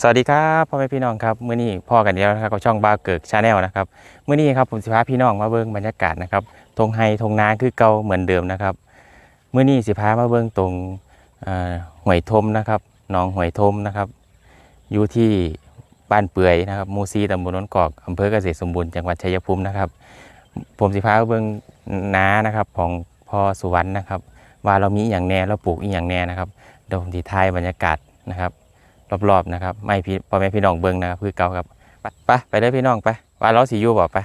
สวัสดีครับพ่อแม่พี่น้องครับมื้อนี้พ่อกันเดียวนะครับกับช่องบาเกิกชาแนลนะครับมื้อนี้ครับผมสิพาพี่น้องมาเบิ่งบรรยากาศนะครับทงไฮทงนาคือเก่าเหมือนเดิมนะครับมื้อนี้สิพามาเบิ่งตรงเอ่อห้วยทมนะครับหนองห้วยทมนะครับอยู่ที่บ้านเปื่อยนะครับมูซีตำบลนนกอกอำเภอเกษตรสมบูรณ์จังหวัดชัยภูมินะครับ ผมสิพามาเบิ่งนานะครับของพ่อสุวรรณนะครับ ว่าเรามีอย่างแน่เราปลูกอีหยังแน่นะครับเดี๋ยวผมสิถ่ายบรรยากาศนะครับ รอบๆนะครับไม่พี่พ่อแม่พี่น้องเบิ่งนะครับคือเก่าครับไปไปไปเลยพี่น้องไปว่าเราสิอยู่บ่ไป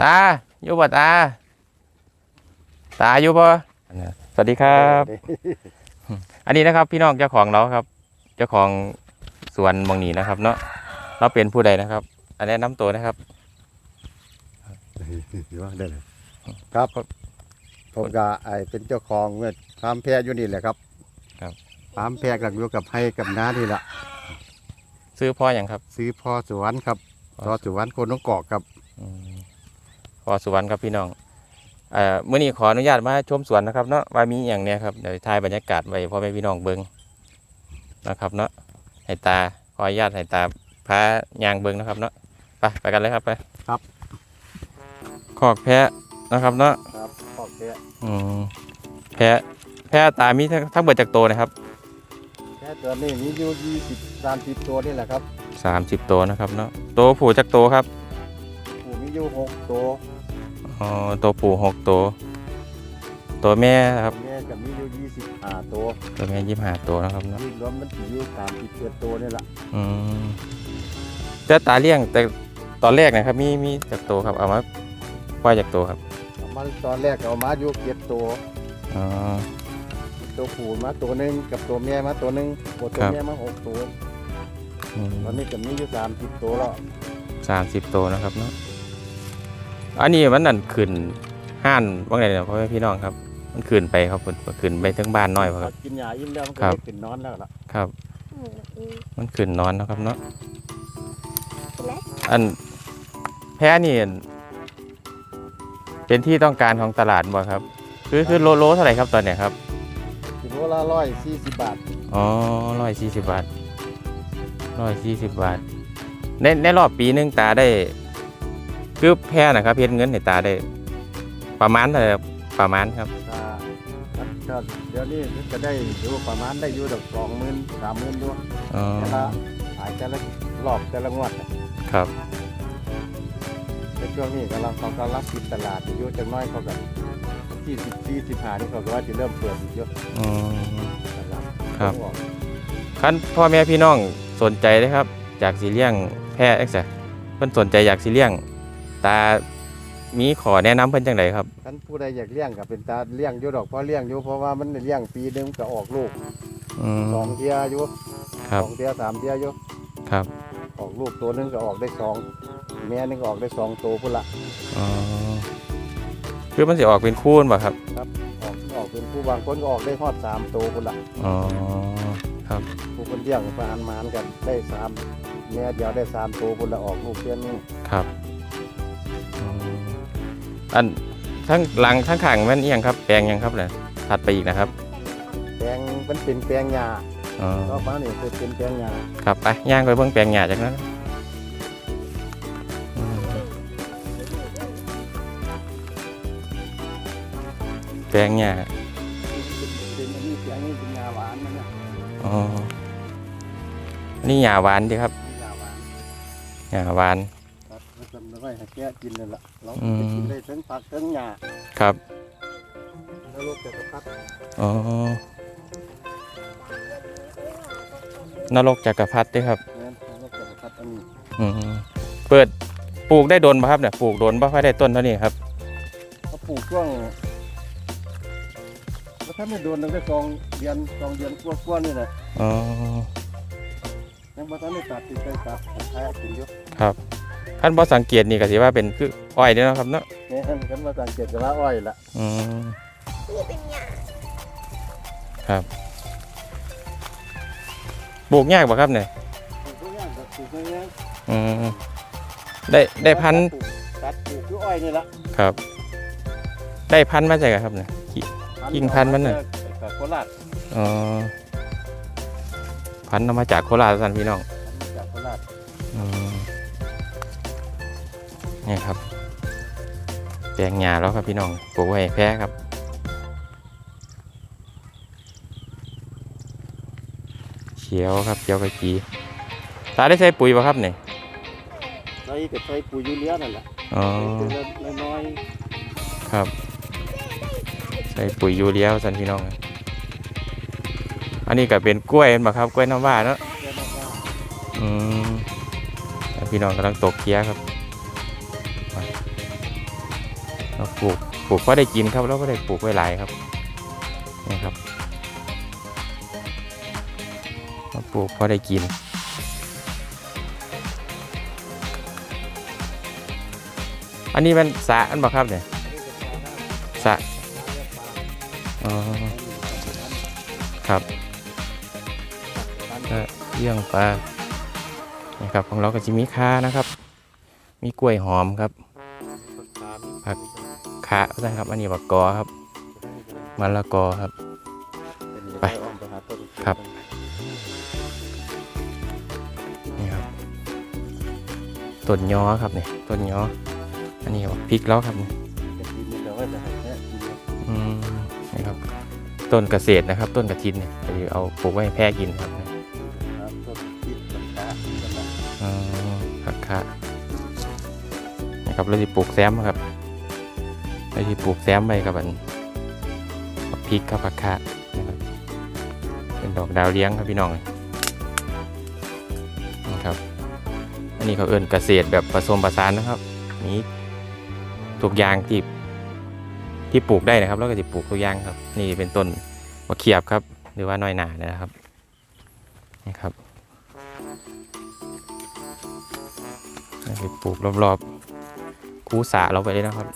ตาอยู่บ่ตา ตาอยู่บ่สวัสดีครับ อันนี้นะครับพี่น้องเจ้าของเราครับ เจ้าของสวนบางนี้นะครับ เนาะเราเป็นผู้ใดนะครับ อันนี้น้ำตัวนะครับ อยู่ว่าได้เลยครับผมก็ไอเป็นเจ้าของเมื่อฟาร์มแพะอยู่นี่แหละครับครับฟาร์มแพะกับอยู่กับให้กับน้านี่แหละซื้อพ่ออย่างครับ ซื้อพ่อสุวรรณครับพ่อสุวรรณคนน้องกอกครับอืมพ่อสุวรรณครับพี่น้องเอ่อมื่อนี้ขออนุญาตมาชมสวนนะครับเนาะว่ามีอย่างเนี้ยครับเดี๋ยวถ่ายบรรยากาศไว้พ่อแม่พี่น้องเบิ้งนะครับเนาะให้ตาขออนุญาตให้ตาพายางเบิ้งนะครับเนาะ ไปไปกันเลยครับไปครับ ขอกแพะนะครับเนาะครับพ่อแพะอืมแพะแพะตามีทั้งทั้งเบิดจากโตวนะครับแพะตัวนี้มีอยู่ยี่สิบสามสิบตัวนี่แหละครับสามสิบตัวนะครับเนาะตัวผู้จากโตวครับผู้มีอยู่หกตัวอ๋อตัวผู้หกตัวตัวแม่ครับแม่ก็มีอยู่ยี่สิบห้าตัวตัวแม่ยี่สิบห้าตัวนะครับเนาะที่รวมมันสิอยู่สามสิบเจ็ดตัวนี่แหละอืมแต่ตาเลี้ยงแต่ ตอนแรกนะครับมีมีจากตัวครับเอามาปล่อยจากตัวครับเอามันตอนแรกเอามาอยู่เจ็ดตัวอ๋อ ตัวผู้มาตัวหนึ่งกับตัวแม่มาตัวหนึ่งตัวครับ แม่มาหกตัวอืมตอนนี้ก็มีอยู่สามสิบตัวแล้วสามสิบตัวนะครับเนาะอันนี้มันนั่นขึ้นห้านว่าไงเนี่ยพ่อแม่พี่น้องครับ มันขึ้นไปครับมันขึ้นไปถึงบ้านน้อยพอครับ กินยาอิ่มแล้วมันก็ครับ ได้ขึ้นนอนแล้วล่ะครับอืมมันขึ้นนอนนะครับเนาะเป็นไรอันแพ้นี่เป็นที่ต้องการของตลาดบ่ครับ คือคือโลโลเท่าไหร่ครับตอนเนี้ยครับกิโลละร้อยสี่สิบบาท อ๋อร้อยสี่สิบบาทร้อยสี่สิบบาท ในในรอบปีหนึงตาได้ คือแพ้นะครับเพียเงินในตาได้ ประมาณเท่าไหร่ครับประมาณครับถ้าถ้าเดี๋ยวนี้จะได้อยู่ประมาณได้อยู่ดอกสองหมื่นสามหมื่นด้วยอ๋อ แต่ละขายแต่ละรอบแต่ละงวดน่ะครับใน ช่วงนี้กำลังเขากำลังปิดตลาดอยู่จังน้อยเขากันที่สิบสี่สิบห้านี่เขาก็ว่าจะเริ่มเปิดอีกเยอะอืม ตลาดครับเขาอกคันพ่อแม่พี่น้องสนใจเลยครับ จากสีเลี้ยงแพะเอ็กซ์เพิ่นสนใจอยากสีเลี้ยง ตามีขอแนะนำเพิ่นจังไดครับท่านผู้ใดอยากเลี้ยงกับเป็นตาเลี้ยงอยู่ดอกเพราะเลี้ยงอยู่เพราะว่ามันเลี้ยงปีหนึงก็ออกลูกอืม สองเทียอยู่ครับ สองเทียสามเทียอยู่ครับ ออกลูกตัวหนึงก็ออกได้สอง แม่หนึงก็ออกได้สองตัวพุ่นละอ๋อคือมันสิออกเป็นคูนบ่ครับออกออกเป็นผู้บางคนก็ออกได้ฮอดสามตัวพุ่นละอ๋อครับผู้คนเลี้ยงประหารมานกันได้สามแม่เดียวได้สามตัวพุ่นละออกลูกเพี้ยนนึงครับอืมอันทั้งหลังทั้งข้างแมันเอียงครับ แปลงหยังครับเนี่ยถัดไปอีกนะครับ แปลงมันเป็นแปลงหญ้าอ๋อก็บ้านนี่คือเป็นแปลงหญ้าครับไปย่างไปเบิ่งแปลงหญ้าจากนั้น แปลงหญ้าเป็นอันนี้แปลงนี้เป็นหญ้าหวานมันนะอ๋อนี่หญ้าหวานดีครับหญ้าหวานหญ้าหวาน ครับแล้วทำไว้ให้แกะกินนั่นแหละเราอืม จะกินได้ทั้งผักทั้งหญ้าครับแล้วลูกจะกระพัดอ๋อนรกจักรพรรดิด้วยครับ เนี่ยลูกจะกระพัดอันนี้อืมเปิดปลูกได้โดนป่ะครับเนี่ยปลูกโดนป่ะค่อยได้ต้นเท่านี้ครับเขาปลูกช่วง แล้วถ้าไม่โดนตั้งแต่สองเดือนสองเดือนกว่าๆนี่แหละอ๋อยังบ่ทันได้ตัดติดไปตัดขายกินอยู่ครับขั้นบ่สังเกตนี่ก็สิว่าเป็นคืออ้อยเด้อเนาะครับเนาะเนี่ยกันมาสังเกตจะว่าอ้อยละอืมนี่เป็นหยาปลูกยากป่ะครับเนี่ยปลูกทุกอย่างก็ปลูกง่ายอืมได้ได้พันธุ์ปลูกตัดปลูกคืออ้อยนี่ละครับ ได้พันธุ์มาจากไหนครับเนี่ย กิ่งพันธุ์มันน่ะจากโคราชอ๋อพันธุ์นำมาจากโคราชสันพี่น้องจากโคราชอืมนี่ครับ แปลงหญ้าแล้วครับพี่น้องปลูกไว้ให้แพ้ครับเขียวครับเขียวกะจีตาได้ใส่ปุ๋ยป่ะครับเนี่ยใส่กับใส่ปุ๋ยยูเรียนั่นแหละอ๋อใส่เกลือน้อยครับใส่ปุ๋ยยูเรียสันพี่น้อง อันนี้ก็เป็นกล้วยเห็นะครับกล้วยน้ำว้าเนาะอืมพี่น้องกำลังตกเคี้ยครับปเราปลูกปลูกก็ได้กินครับแล้วก็ได้ปลูกไว้หลายครับนี่ครับเราปลูกพอได้กินอันนี้มันสระอันบ่ครับเนี่ย อ๋อ ครับก็เลี้ยงปลานี่ครับของเราก็จะมีค้านะครับ มีกล้วยหอมครับผักกาดขาใช่ครับ อันนี้บักกอครับมะละกอครับ ไปครับนี่ครับต้นยอครับเนี่ยต้นยออันนี้บักพริกแล้วครับเนี่ยกระถิ่ นนี่เราก็จะให้แค่กินครับอืมนี่ครับ ต้นเกษตรนะครับ ต้นกระถินเนี่ยไปเอาปลูกไว้ให้แพะกินครับครับต้นพริกต้นกาดต้นละอืมผักคะนี่ครับเราจะปลูกแซมครับเราจะปลูกแซมไปกับอันบักพริกกับผักคะนะครับเป็นดอกดาวเลี้ยงครับพี่น้องนะครับอันนี้เขาเอิ้นเกษตรแบบผสมผสานนะครับมีทุกอย่างที่ ที่ปลูกได้นะครับแล้วก็จะปลูกทุกอย่างครับ นี่เป็นต้นมะเขียบครับ หรือว่าน้อยหนานะครับนี่ครับไปปลูกรอบๆคูสาเราไปเลยนะครับ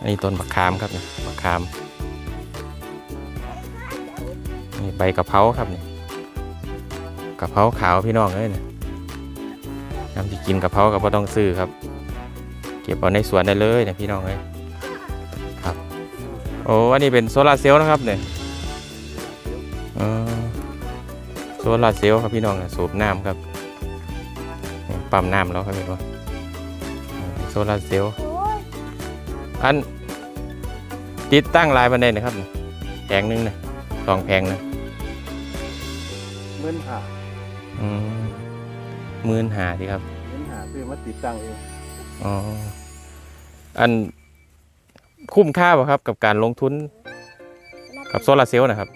อันนี้ต้นมะขามครับเนี่ยมะขามนี่ใบกะเพราครับเนี่ยกะเพราขาวพี่น้องเลยเนี่ยทำที่กินกะเพราก็บ่ต้องซื้อครับ เก็บเอาในสวนได้เลยเนี่ยพี่น้องเลย โอ้อันนี้เป็นโซลาร์เซลล์นะครับเนี่ยเออโซลาร์เซลล์ครับพี่น้องเนี่ยสูบน้ำครับ ปั๊มน้ำแล้วครับพี่ว่าโซลาร์เซลล์โอ้ยอันติดตั้งหลายบันไดนะครับแผงหนึงนะสองแผงนะเมื่นหาอืมหมื่นหาดีครับเมื่นหาซื้อมาติดตั้งเองอ๋ออัน คุ้มค่าป่ะครับ กับการลงทุนกับโซลาร์เซลล์นะครับ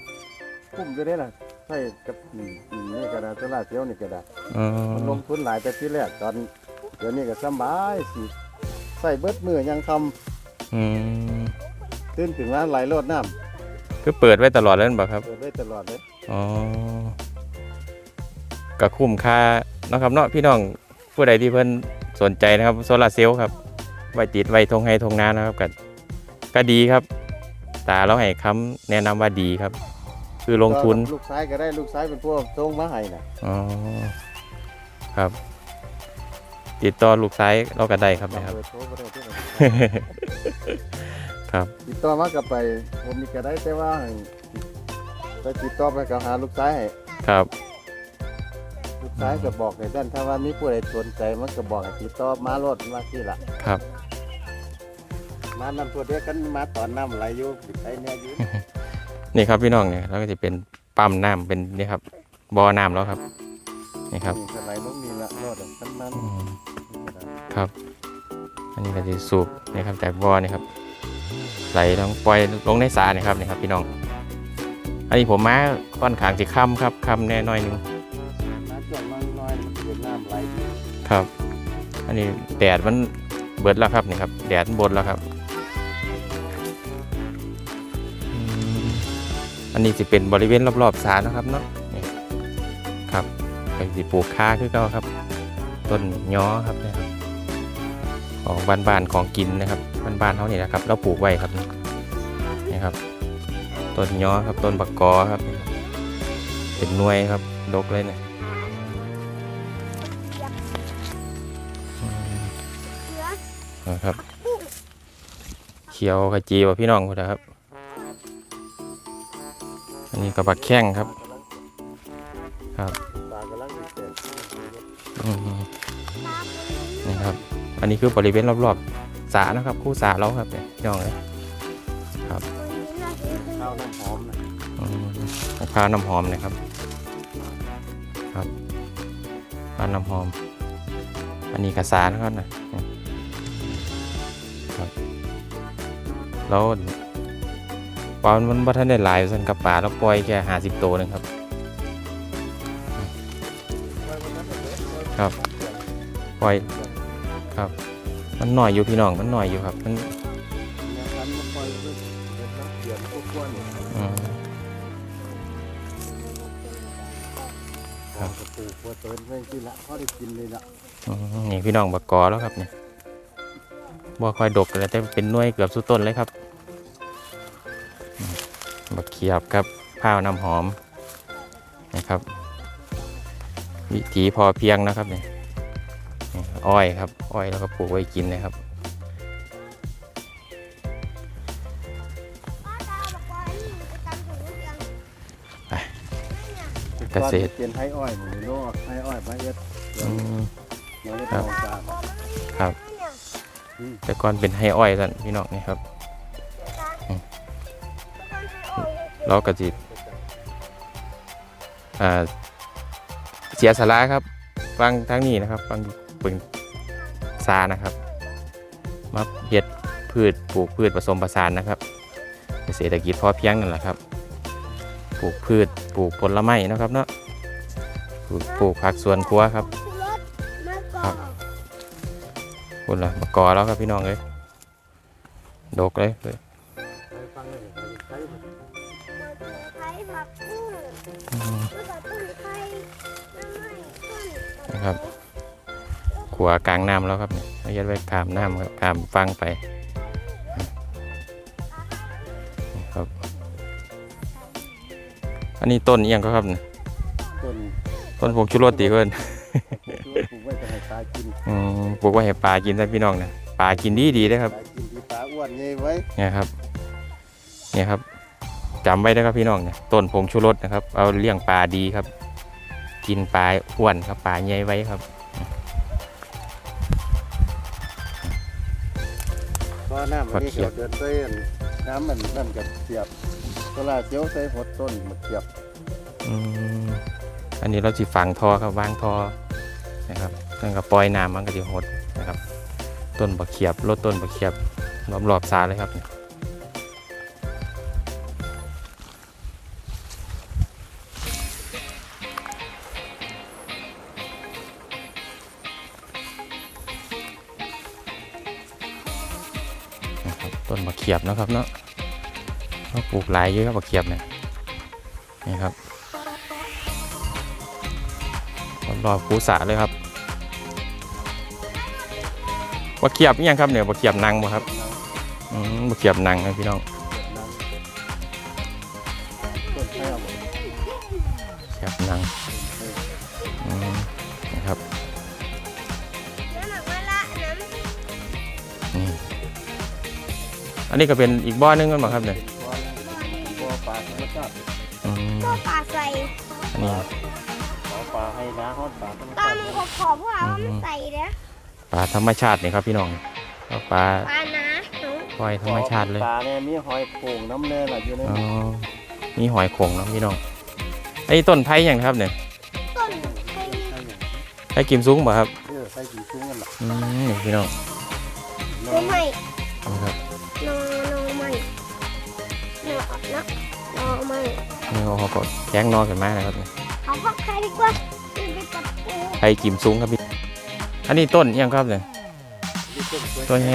คุ้มจะได้ล่ะใช่กับนี่นี่กระดาษโซล่าร์เซลล์นี่กระดาษอ๋อมันลงทุนหลายแต่ที่แรกตอนเดี๋ยวนี้ก็สบายสิใส่เบิดมือยังทอืมำตื่นถึงร้านไหลโลดน้คือเปิดไว้ตลอดแล้วบ่ครับำเปิดได้ตลอดเลยอ๋อก็คุ้มค่าเนาะครับเนาะพี่น้องผู้ใดที่เพิ่นสนใจนะครับโซลาร์เซลล์ครับไว้ติดไว้ทงให้ทงนานะครับก็ ก็ดีครับตาเราให้คำแนะนำว่าดีครับ คือลงทุนลูกชายก็ได้ลูกชายเป็นพวกส่งมาให้น่ะอ๋อครับ ติดต่อลูกซ้ายเราก็ได้ครับนะครับเบอร์โทรบ่ได้ที่ไหนครับ ติดต่อมากับไป ผมมีก็ได้แต่ว่าให้ไปติดต่อไปกับหาลูกชายให้ครับลูกชายก็บอกให้ด้านถ้าว่ามีผู้ใดสนใจมันก็บอกให้ติดต่อมาโลดมาที่ละครับ มานำตัวเดียวกันมาตอนน้ำไหลอยู่ปิดไอ้เนี่ยอยู่นี่ครับพี่น้องเนี่ยเราก็จะเป็นปั๊มน้ำเป็นนี่ครับบ่อน้ำแล้วครับ นี่ครับนี่ก็ไหลลงนี่ละโลดอะมันมันอืมครับ อันนี้ก็จะสูบนี่ครับจากบ่อนี่ครับไหลลงปล่อยลงในสระนี่ครับนี่ครับ พี่น้อง อันนี้ผมมาค่อนข้างสิค่ำครับค่ำแน่น้อยหนึงน้ำจ่วงมันน้อยมันเกิดน้ำไหลอยู่ครับ อันนี้แดดมันเบิดแล้วครับนี่ครับ แดดมันบดแล้วครับ อันนี้จะเป็นบริเวณรอบๆสานะครับเนาะนี่ครับเป็นสีปลูกค้าคือเก่าครับ ต้นย้อครับเนะครับของบ้านๆของกินนะครับบ้านๆเขานี่นะครับ เราปลูกไว้ครับนี่ครับต้นย้อครับต้นบักกอครับนี่ครับเป็นหน่วยครับดกเลยเนี่ยอืมเสือนะครับเขียวขจีว่าพี่น้องพุ่นนะครับอั นนี้กระบักแข้งครับ ครับนี่ครับ อันนี้คือบริเวณรอบๆสานะครับ คู่สาเราครับเนี่ยพี่องเลยข้าวน้ำหอมนะอืมมะพร้าวน้ำหอมนะครับ ครับมะพร้าวน้ำหอม อันนี้กระสานะครับนะครับแล้ว ปลามันบ่ทันได้หลายส่วนกับปลาเราปล่อยแค่ห้าสิบตัวหนึงครับ ครับ ปล่อย ครับ มันหน่อยอยู่พี่น้อง มันหน่อยอยู่ครับ มันนี่ยคันมาปล่อยเพิ่นเดี๋ยวนักเดือนพวกกวนเนี่ยอืมครับกระปูเตินเพิ่งกินละเขาได้กินเลยละนี่พี่น้องบักกอแล้วครับเนี่ยบ่ค่อยดกเลยแต่เป็นน่วยเกือบสุดต้นเลยครับ บักเขียบครับข้าวน้ำหอมนะครับ วิถีพอเพียงนะครับเนี่ยนี่อ้อยครับ อ้อยแล้วก็ปลูกไว้กินนะครับเกษตรเกียนให้อ้อยหมูโลกให้อ้อยมาเอ็ดเดี๋ยอืวมเดี๋ยวได้ครับเอาปลาครับ แต่ก่อนเป็นให้อ้อยกันพี่น้องนี่ครับ เราก็จิอ่าเสียสาระครับฟังทั้งนี้นะครับฟังปึงซานะครับมาเฮ็ดพืชปลูกพืชผสมผสานนะครับเกษตรกิจพอเพียงนั่นแหละครับ ปลูกพืชปลูกผลไม้นะครับเนาะปลูกปลูกผักสวนครัวครับครับคุณล่ะมากอแล้วครับพี่น้องเลยดกเลย ขัวกลางน้ำแล้วครับเนี่ยเอายัดไว้ขามน้ำครับขามฟังไปนี่ครับ อันนี้ต้นเอียงก็ครับเนี่ยต้นต้นผงชูรสตีเพิ่นปลูกไว้จะให้ปลากินอืมปลูกไว้ให้ปลากินท่านพี่น้องนะปลากินดีดีเลยครับปลากินที่ปลาอ้วนไงไว้เนี่ยครับเนี่ยครับจำไว้นะครับพี่น้องเนี่ยต้นผงชูรสนะครับ เอาเลี้ยงปลาดีครับ กินปลาอ้วนครับปลาใหญ่ไว้ครับ น้ำมันนี่เขาเดินเต้นน้ำมันนั่นกับเสียบเวลาเจียวใส่หดต้นมาเสียบอืมอันนี้เราสิฝังทอครับวางทอนะครับนั่นก็ปล่อยน้ำมันก็จะหดนะครับ ต้นบะเขียบลดต้นบะเขียบรอบรอบๆซาเลยครับเนี่ย ขียบนะครับเนาะเราปลูกหลายเยอะครับบะเขียบเนี่ยนี่ครับรอบๆคูสาเลยครับบะเขียบยังครับเนี่ยบะเขียบนางบ่ครับอืมบะเขียบนางนะพี่น้องต้นแก้วเขียบนาง อันนี้ก็เป็นอีกบ่อหนึงกันบ่ครับเนี่ยบ่อปลาธรรมชาติอืมก็ปลาใส่อันนี้ขอปลาให้น้าฮอดปลาธรรมตอชานตินี้ขอขอพวกเราว่ามันใส่เด้อปลาธรรมชาตินี่ครับพี่น้องก็ปลาปลานะหนูปล่อยธรรมชาติเลย ปลาเนี่ยมีหอยโข่งน้ำเนยล่ะอยู่ในอ๋อ นี้มีหอยโขงเนาะพี่น้องไอ้ต้นไผ่ยังนะครับเนี่ยต้นไข่ใช่อย่างไผ่กิมซุ้งบ่ครับ เออใส่กี่ซุ้งกันล่ะอืมนี่พี่น้องตัวใหม่ นะครับนอน้องใหม่นอนะนอใหม่นี่เขาก็แข้งนอกกันมากนะครับเนี่ยเอาพักไข่ดีกว่าจะไปตัดปูไผ่กิมซุ้งครับพี่อันนี้ต้นอิหยังครับเนี่ยมีต้นกล้วยตัวแฮ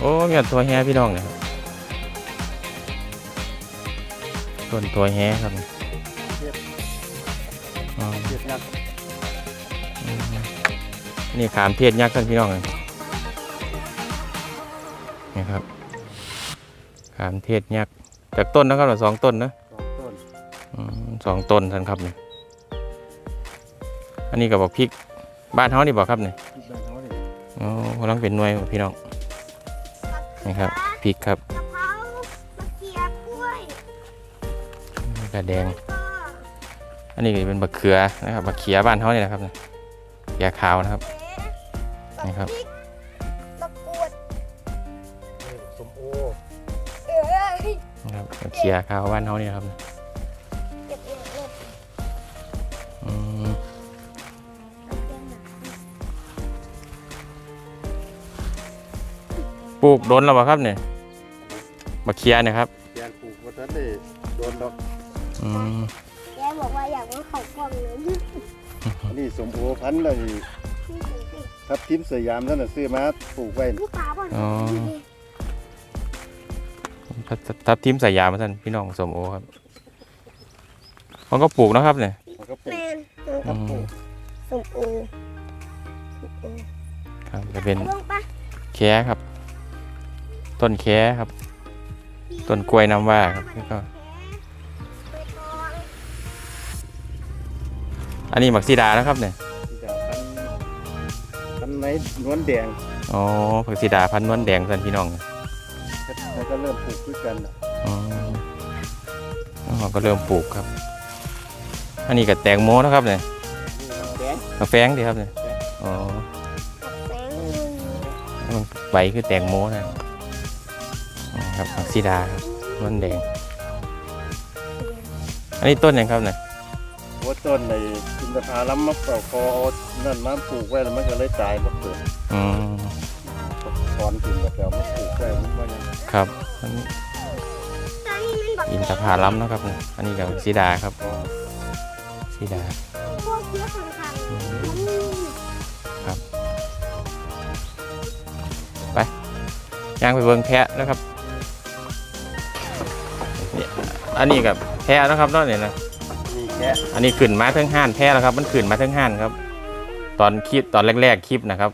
โอ้มีแต่ตัวแฮพี่น้องเนี่ยครับต้นตัวแฮครับเนี่ยอ๋อเทียบยักษ์อืมนี่ขามเทศยักษ์ท่านพี่น้องเลย นี่ครับขามเทศยักษ์จากต้นนะครับสองต้นนะสองต้นอืมสองต้นท่านครับเนี่ยอันนี้ก็บอกพริกบ้านเฮานี่บอกครับเนี่ยที่บ้านเขาเนี่ยอ๋อกำลังเป็นหน่วยพี่น้องนี่ครับพริกครับกะเพรามะเขือกล้วยกระแดง ก็อันนี้ก็เป็นบักเขือนะครับบักเขียบ้านเขาเนี่ยนะครับเนี่ยเขียขาวนะครับเอ๊ะนี่ครับ พริก นะครับบักเขียขาวบ้านเขาเนี่ยนะครับเก็บเองเก็บอืมปลูกโดนแล้วเปล่าครับเนี่ยบักเขียเนะครับแกงปลูกว่าท่านได้โดนดอกอืมแกบอกว่าอยากว่าเขากล่องนึงอันนี้สมโอพันธุ์เลยครับทิมสยามท่านน่ะซื้อมาปลูกไว้ลูกค้าบอกอ๋อ ทับทับทิมสายยามาท่านพี่น้องสมโอครับมันก็ปลูกนะครับเนี่ยมันก็ปลูแมกนอืมสมโอสมโอครับจะเป็นลงปะแคครับ ต้นแคครับ ต้นกล้วยน้ำว้าครับแล้วก็อันนี้หมักซีดานะครับเนี่ยที่จะพันธุ์พันธุ์ในนวลแดง อ๋อผักซีดาพันธุ์นวลแดงท่านพี่น้อง แล้วก็เริ่มปลูกด้วยกันน่ะอ๋อเราก็เริ่มปลูกครับ อันนี้กับแตงโมนะครับเนี่ยนี่แดงกาแฟงดีครับเนี่ยอ๋อแป้งมันใบคือแตงโมนะอ๋อครับผักซีดาครับนวลแดง อันนี้ต้นยังครับเนี่ยหัวต้นในอินทผลัมมะเป่าคอเอานั่นมาปลูกไว้แล้วมันก็เลยตายมาเกิดอืมถ อนกิ่งแบบแล้วมาปลูกไว้มันว่ายังครับอันตอนนี้มันบอกอินทผลัมนะครับเนี่ยอันนี้กับซีดาครับพอซีดาพวกเชื้อคันคันย่างไปเบิ่งแพะนะครับเนี่ยอันนี้กับแพะนะครับเนาะเนี่ยนะนี่แค่อันนี้ขึ้นมาทั้งห้านแพะแล้วครับ มันขึ้นมาทั้งห้านครับ ตอนคลิปตอนแรก ๆคลิปนะครับ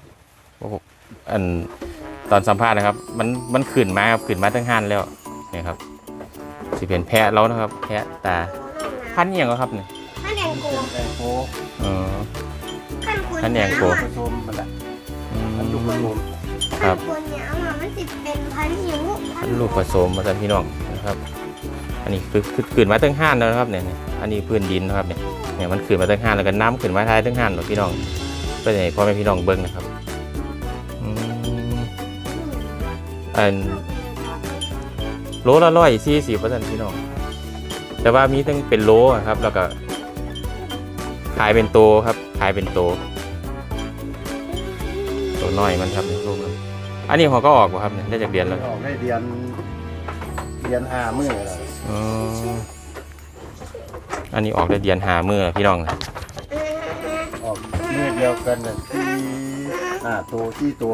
โอ้โหอัน ตอนสัมภาษณ์นะครับ มันมันขึ้นมาครับขึ้นมาทั้งห้านแล้วเนี่ยครับสิเป็นแพะแล้วนะครับ แพะตาพันธุ์อิหยังก็ครับเนี่ยท่านแดงโกเป็นแองโกอ๋อท่านคุณท่านแดงโกผสมมันแหละอืมันอยู่ผมสมครัท่าบนคุณเนี่ยเอามามันติดเป็นพันธุ์หิวพันธุ์ลูกผสมมาจากพี่น้องนะครับ อันนี้คือคือขึ้นมาทั้งห้านแล้วนะครับเนี่ยเนี่ยอันนี้พื้นดินนะครับเนี่ยเนี่ยมันขึ้นมาทั้งห้านแล้วก็น้ำขึ้นมาท้ายทั้งห้านหมดพี่น้องไปไหนพ่อแม่พี่น้องเบิ้งนะครับ อันโลละร้อยสี่สิบเปอร์เซ็นต์พี่น้องแต่ว่ามีตั้งเป็นโลอะครับ แล้วก็ขายเป็นโตครับ ขายเป็นโตตัวน้อยมันครับเนี่ยลูกมันอันนี้เขาก็ออกป่ะครับเนี่ยได้จากเดือนแล้วออกได้เดือนเดือนห้ามื้อแล้วอ๋ออันนี้ออกได้เดือนหามือพี่น้องนะออกมื้อเดียวกันน่ะที่ห้าตัวที่ตัว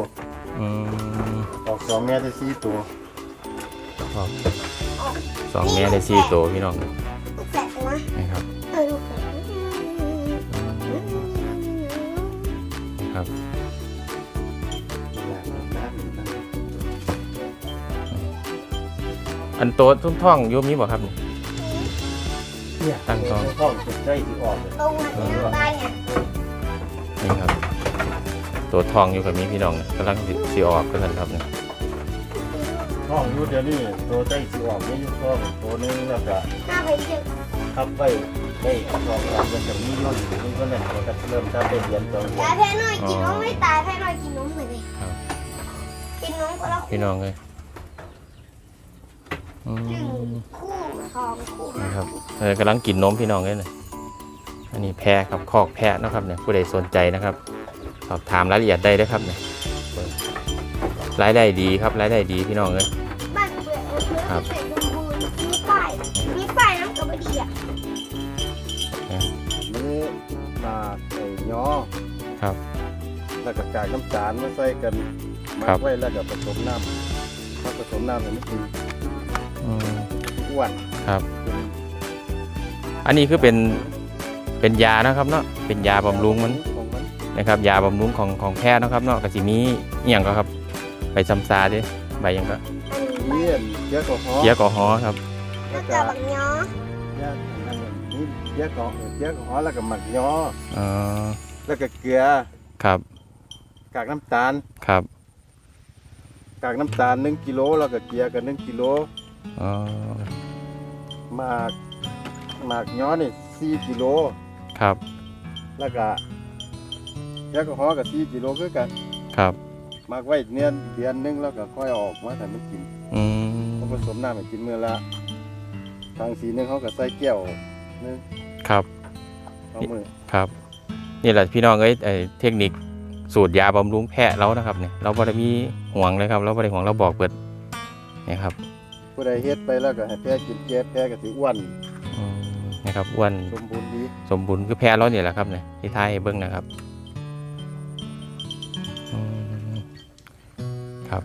อืมออกสองแม่ได้สี่ตัวออกสองแม่ได้สี่ตัวพี่น้องแสบนะนะครับเออลูกแสบครับอันโตทุ่มท่องอยุมีบ่ครับนี่เนี่ยตั้งท้องท้องสุดใจที่ออกเลย ตรงหัวใจเนี่ยนี่ครับ ตัวทองอยู่กับมีพี่น้องนะกำลังสิสิออกก็ทันครับเนี่ยท้องอยู่เดี๋ยวนี้ตัวใจที่ออกนี่อยู่ท้องตัวนึงแล้วก็หน้าไปเจอทับไปได้สองหลังมันจะมีย่นอยู่มันก็นั่นมันก็เริ่มทับไปเรียนตัวเรียยานแพ้หน่อยกินนมไม่ตายแพ้หน่อยกินนมเลยกินนมก็ละพี่น้องเลยอืมคู่สองคู่นะครับเออกำลังกินนมพี่น้องเลยนะอันนี้แพะครับคอกแพะนะครับเนี่ยผู้ใดสนใจนะครับ สอบถามรายละเอียดได้เด้อครับเนี่ยรายได้ดีครับรายได้ดีพี่น้องเลยบ้านเปลือกเนื้อครับเป็นสมบูรณ์มีป้ายมีป้ายน้ำกระบดีอะนี่หมากไอ้ย้อครับ แล้วก็กากน้ำตาลมาใส่กันหมัครักบไว้แล้วก็ผสมน้ำถ้าผสมน้ำเนี่ยมันคืออืมอ้วนครับเป็นอันนี้คือเป็นเป็นยานะครับเนาะเป็นยาบำรุงมันของมั นนะครับยาบำรุงของของแพทย์นะครับเนาะก็สิมีอหย่างก็ครับใบซำซาเด้ใบหยังก็อันนี้ใบเยี่ยนเยอะกว่าหอเกียกอฮอล์ครับแล้วก็บักย้อเยอะอันนั้นนี่เยอะกว่าเยอะกว่าหอแล้วก็หมักย้ออ๋อแล้วก็เกลือ ครับกากน้ำตาล ครับกากน้ำตาล1กิโลแล้วก็เกลือก็1กิโลอ๋อหมากหมากย้อนนี่4กิโล ครับแล้วก็ แอลกอฮอล์ก็4กิโลคือกันครับหมากไว้เดือนเดือนหนึงแล้วก็ค่อยเอาออกมาให้มันกินอืมเขาผสมน้ำให้กินมื้อละทางสีหนึงเขาก็ใส่แก้วหนึงครับ เอามือครับนี่แหละพี่น้องเอ้ยไอ้เทคนิคสูตรยาบำรุงแพะเรานะครับเนี่ยเราบ่ได้มีห่วงเลยครับ เราบ่ได้ห่วงเราบอกเปิดนี่ครับผู้ใดเฮ็ดไปแล้วก็ให้แพะกินแก้แพะก็สิอ้วนอืมนะครับอ้วนสมบูรณ์ดีสมบูรณ์คือแพะเราเนี่ยแหละครับเนี่ยที่ท้ายให้เบิ้งนะครับ